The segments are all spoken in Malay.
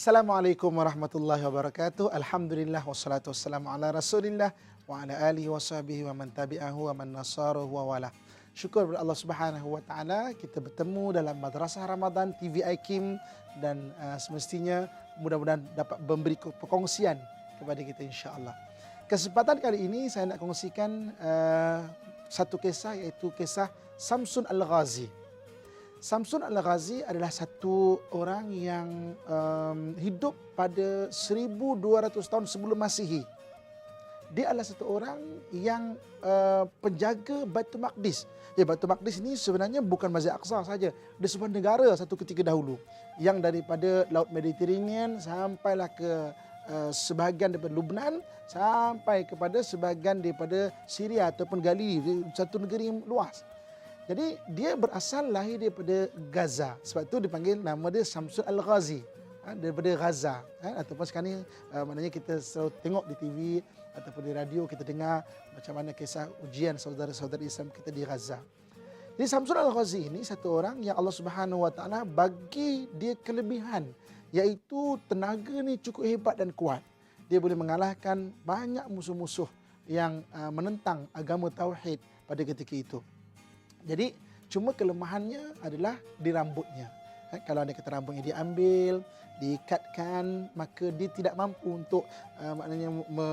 Assalamualaikum warahmatullahi wabarakatuh. Alhamdulillah wassalatu wassalamu ala Rasulillah wa ala alihi wa sahbihi wa man tabi'ahu wa man nasaruhu wa wala. Syukur kepada Allah Subhanahu wa taala kita bertemu dalam Madrasah Ramadan TV IKIM dan uh, semestinya mudah-mudahan dapat memberi perkongsian kepada kita insya-Allah. Kesempatan kali ini saya nak kongsikan uh, satu kisah iaitu kisah Samsun Al-Ghazi. Samsun Al-Ghazi adalah satu orang yang um, hidup pada 1200 tahun sebelum Masihi. Dia adalah satu orang yang uh, penjaga Baitul Maqdis. Ya, Baitul Maqdis ini sebenarnya bukan Masjid Aqsa saja. Dia sebuah negara satu ketika dahulu. Yang daripada Laut Mediterranean sampailah ke uh, sebahagian daripada Lubnan sampai kepada sebahagian daripada Syria ataupun Galili. Satu negeri yang luas. Jadi dia berasal lahir daripada Gaza. Sebab itu dipanggil nama dia Samsul Al-Ghazi. Ha, daripada Gaza. Ha, ataupun sekarang ni uh, maknanya kita selalu tengok di TV ataupun di radio kita dengar macam mana kisah ujian saudara-saudara Islam kita di Gaza. Jadi Samsul Al-Ghazi ini satu orang yang Allah Subhanahu Wa Taala bagi dia kelebihan iaitu tenaga ni cukup hebat dan kuat. Dia boleh mengalahkan banyak musuh-musuh yang uh, menentang agama tauhid pada ketika itu. Jadi cuma kelemahannya adalah di rambutnya. Ha, kalau ada kata rambutnya diambil, diikatkan, maka dia tidak mampu untuk uh, maknanya me,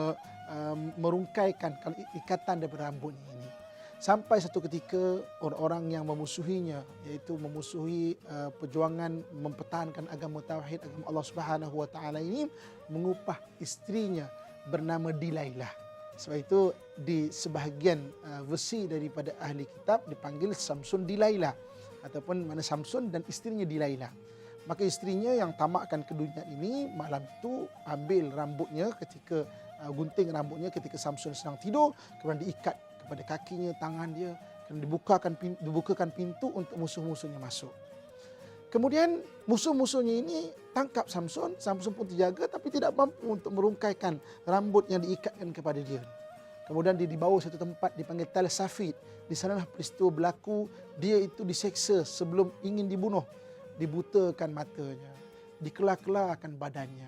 uh, merungkaikan kalau ikatan daripada rambutnya ini. Sampai satu ketika orang-orang yang memusuhinya iaitu memusuhi uh, perjuangan mempertahankan agama tauhid agama Allah Subhanahu wa taala ini mengupah istrinya bernama Dilailah. Sebab itu di sebahagian uh, versi daripada ahli kitab dipanggil Samsun Dilaila ataupun mana Samsun dan isterinya Dilaila. Maka isterinya yang tamakkan ke dunia ini malam itu ambil rambutnya ketika uh, gunting rambutnya ketika Samsun sedang tidur kemudian diikat kepada kakinya tangan dia dan dibukakan pintu, dibukakan pintu untuk musuh-musuhnya masuk. Kemudian musuh-musuhnya ini tangkap Samson. Samson pun terjaga tapi tidak mampu untuk merungkaikan rambut yang diikatkan kepada dia. Kemudian dia dibawa satu tempat dipanggil Tal Safid. Di sanalah peristiwa berlaku. Dia itu diseksa sebelum ingin dibunuh. Dibutakan matanya. Dikelar-kelarkan badannya.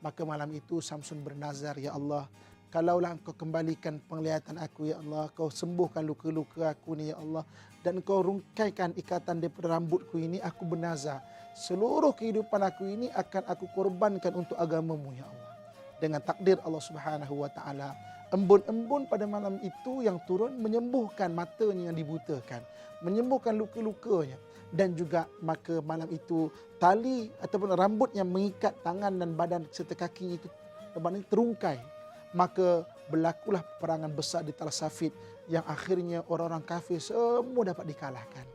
Maka malam itu Samson bernazar, Ya Allah, kalaulah engkau kembalikan penglihatan aku, Ya Allah, kau sembuhkan luka-luka aku ni, Ya Allah dan kau rungkaikan ikatan daripada rambutku ini, aku bernazar. Seluruh kehidupan aku ini akan aku korbankan untuk agamamu, Ya Allah. Dengan takdir Allah Subhanahu Wa Taala, embun-embun pada malam itu yang turun menyembuhkan matanya yang dibutakan, menyembuhkan luka-lukanya dan juga maka malam itu tali ataupun rambut yang mengikat tangan dan badan serta kaki itu terungkai maka berlakulah peperangan besar di Tal Safid yang akhirnya orang-orang kafir semua dapat dikalahkan.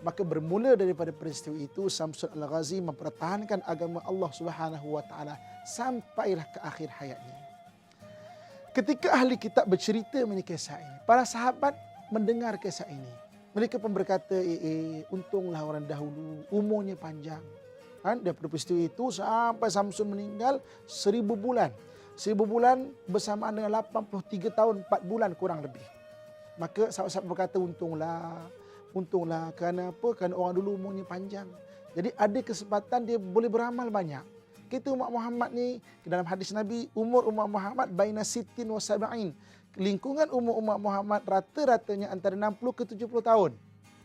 Maka bermula daripada peristiwa itu Samsul Al-Ghazi mempertahankan agama Allah Subhanahu wa taala sampailah ke akhir hayatnya. Ketika ahli kitab bercerita mengenai kisah ini, para sahabat mendengar kisah ini. Mereka pun berkata, eh, eh untunglah orang dahulu umurnya panjang. Kan? Daripada peristiwa itu sampai Samsul meninggal seribu bulan. Seribu bulan bersamaan dengan 83 tahun, 4 bulan kurang lebih. Maka sahabat-sahabat berkata untunglah. Untunglah kerana apa? Kerana orang dulu umurnya panjang. Jadi ada kesempatan dia boleh beramal banyak. Kita umat Muhammad ni dalam hadis Nabi umur umat Muhammad baina sitin wa sab'in. Lingkungan umur umat Muhammad rata-ratanya antara 60 ke 70 tahun.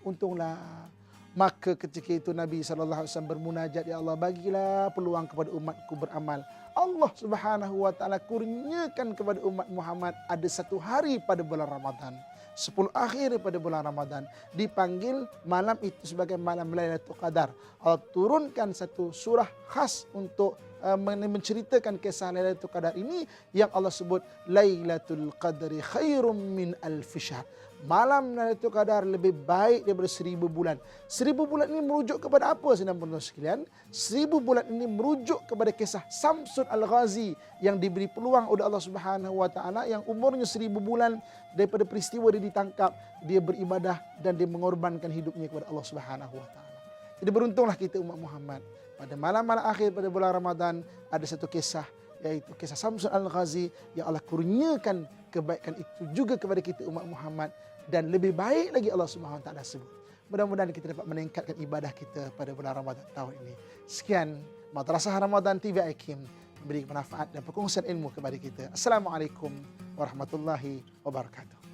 Untunglah. Maka ketika itu Nabi SAW bermunajat, Ya Allah bagilah peluang kepada umatku beramal. Allah Subhanahu Wa Taala kurniakan kepada umat Muhammad ada satu hari pada bulan Ramadan. 10 akhir pada bulan Ramadan dipanggil malam itu sebagai malam Lailatul Qadar. Allah turunkan satu surah khas untuk uh, menceritakan kisah Lailatul Qadar ini yang Allah sebut Lailatul Qadri khairum min alf syahr malam Lailatul Qadar lebih baik daripada seribu bulan. Seribu bulan ini merujuk kepada apa senang penonton sekalian? Seribu bulan ini merujuk kepada kisah Samsun Al-Ghazi yang diberi peluang oleh Allah Subhanahu Wa Taala yang umurnya seribu bulan daripada peristiwa dia ditangkap, dia beribadah dan dia mengorbankan hidupnya kepada Allah Subhanahu Wa Taala. Jadi beruntunglah kita umat Muhammad pada malam-malam akhir pada bulan Ramadan ada satu kisah yaitu kisah Samsun Al-Ghazi yang Allah kurniakan kebaikan itu juga kepada kita umat Muhammad dan lebih baik lagi Allah Subhanahu Wa Taala sebut. Mudah-mudahan kita dapat meningkatkan ibadah kita pada bulan Ramadan tahun ini. Sekian Madrasah Ramadan TV IKIM memberi manfaat dan perkongsian ilmu kepada kita. Assalamualaikum warahmatullahi wabarakatuh.